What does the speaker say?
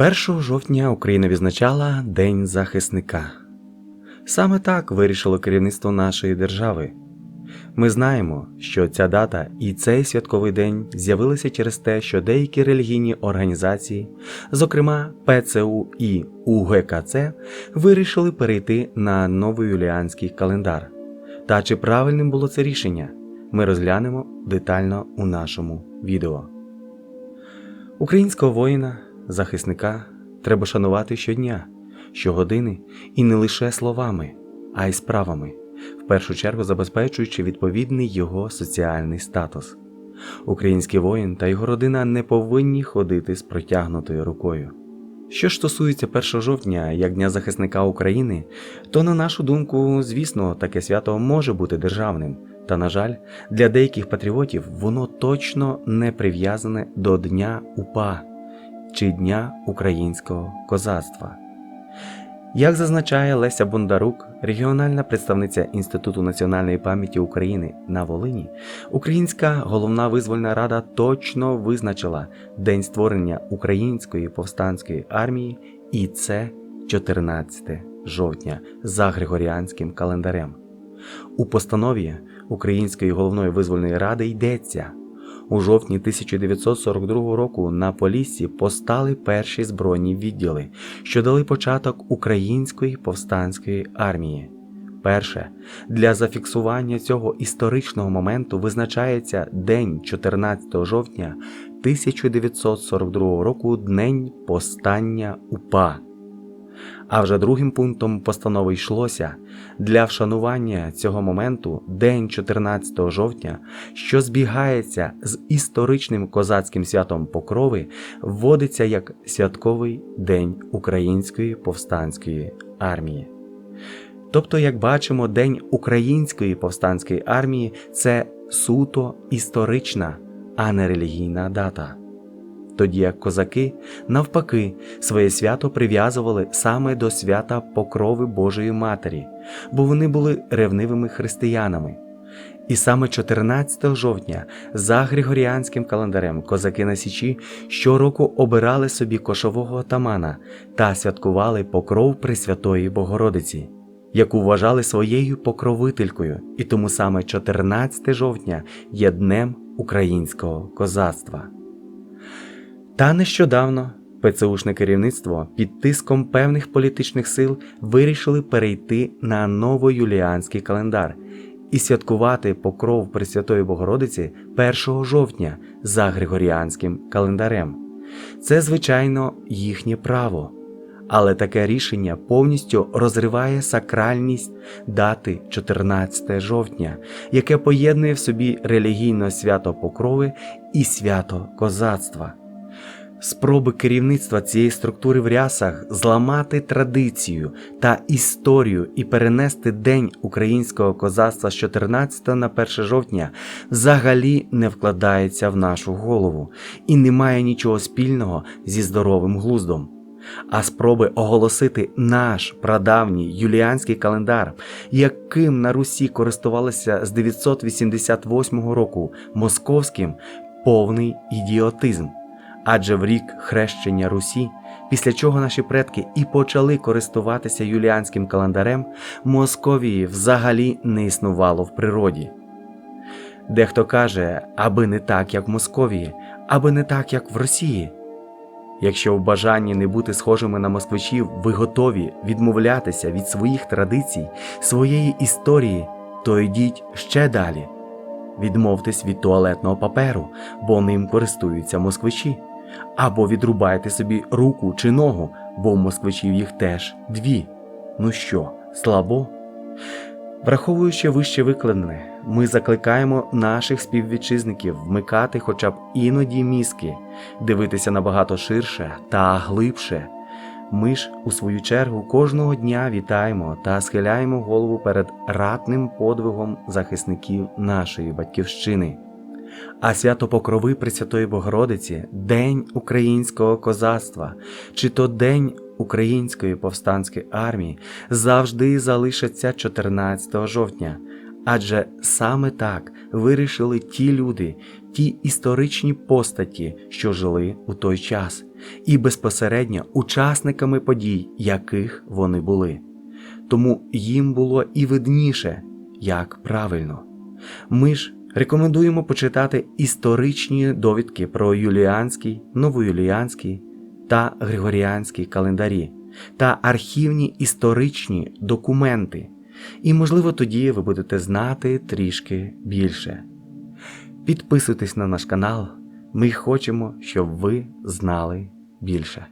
1 жовтня Україна відзначала День захисника. Саме так вирішило керівництво нашої держави. Ми знаємо, що ця дата і цей святковий день з'явилися через те, що деякі релігійні організації, зокрема ПЦУ і УГКЦ, вирішили перейти на новоюліанський календар. Та чи правильним було це рішення, ми розглянемо детально у нашому відео. Українського воїна, захисника треба шанувати щодня, щогодини і не лише словами, а й справами, в першу чергу забезпечуючи відповідний його соціальний статус. Український воїн та його родина не повинні ходити з протягнутою рукою. Що ж стосується 1 жовтня як Дня захисника України, то на нашу думку, звісно, таке свято може бути державним. Та, на жаль, для деяких патріотів воно точно не прив'язане до Дня УПА чи Дня українського козацтва. Як зазначає Леся Бондарук, регіональна представниця Інституту національної пам'яті України на Волині, Українська головна визвольна рада точно визначила День створення Української повстанської армії, і це 14 жовтня за Григоріанським календарем. У постанові Української головної визвольної ради йдеться. У жовтні 1942 року на Поліссі постали перші збройні відділи, що дали початок Української повстанської армії. Перше, для зафіксування цього історичного моменту визначається день 14 жовтня 1942 року День повстання УПА. А вже другим пунктом постанови йшлося для вшанування цього моменту день 14 жовтня, що збігається з історичним козацьким святом Покрови, вводиться як святковий день Української повстанської армії. Тобто, як бачимо, День Української повстанської армії це суто історична, а не релігійна дата тоді як козаки, навпаки, своє свято прив'язували саме до свята Покрови Божої Матері, бо вони були ревнивими християнами. І саме 14 жовтня за Григоріанським календарем козаки на Січі щороку обирали собі кошового отамана та святкували покров Пресвятої Богородиці, яку вважали своєю покровителькою, і тому саме 14 жовтня є днем українського козацтва. Та нещодавно ПЦУшне керівництво під тиском певних політичних сил вирішили перейти на новоюліанський календар і святкувати покров Пресвятої Богородиці 1 жовтня за Григоріанським календарем. Це, звичайно, їхнє право, але таке рішення повністю розриває сакральність дати 14 жовтня, яке поєднує в собі релігійне свято Покрови і свято козацтва. Спроби керівництва цієї структури в рясах зламати традицію та історію і перенести День українського козацтва з 14 на 1 жовтня взагалі не вкладається в нашу голову і не має нічого спільного зі здоровим глуздом. А спроби оголосити наш прадавній юліанський календар, яким на Русі користувалися з 988 року московським, повний ідіотизм адже в рік хрещення Русі, після чого наші предки і почали користуватися юліанським календарем, Московії взагалі не існувало в природі. Дехто каже, аби не так, як в Московії, аби не так, як в Росії. Якщо в бажанні не бути схожими на москвичів, ви готові відмовлятися від своїх традицій, своєї історії, то йдіть ще далі. Відмовтесь від туалетного паперу, бо ним користуються москвичі або відрубайте собі руку чи ногу, бо в москвичів їх теж дві. Ну що, слабо? Враховуючи вище викладене, ми закликаємо наших співвітчизників вмикати хоча б іноді мізки, дивитися набагато ширше та глибше. Ми ж, у свою чергу, кожного дня вітаємо та схиляємо голову перед ратним подвигом захисників нашої батьківщини. А свято Покрови Пресвятої Богородиці День українського козацтва, чи то День Української повстанської армії завжди залишаться 14 жовтня. Адже саме так вирішили ті люди, ті історичні постаті, що жили у той час, і безпосередньо учасниками подій, яких вони були. Тому їм було і видніше, як правильно. Ми ж рекомендуємо почитати історичні довідки про юліанський, новоюліанський та григоріанський календарі та архівні історичні документи, і, можливо, тоді ви будете знати трішки більше. Підписуйтесь на наш канал, ми хочемо, щоб ви знали більше.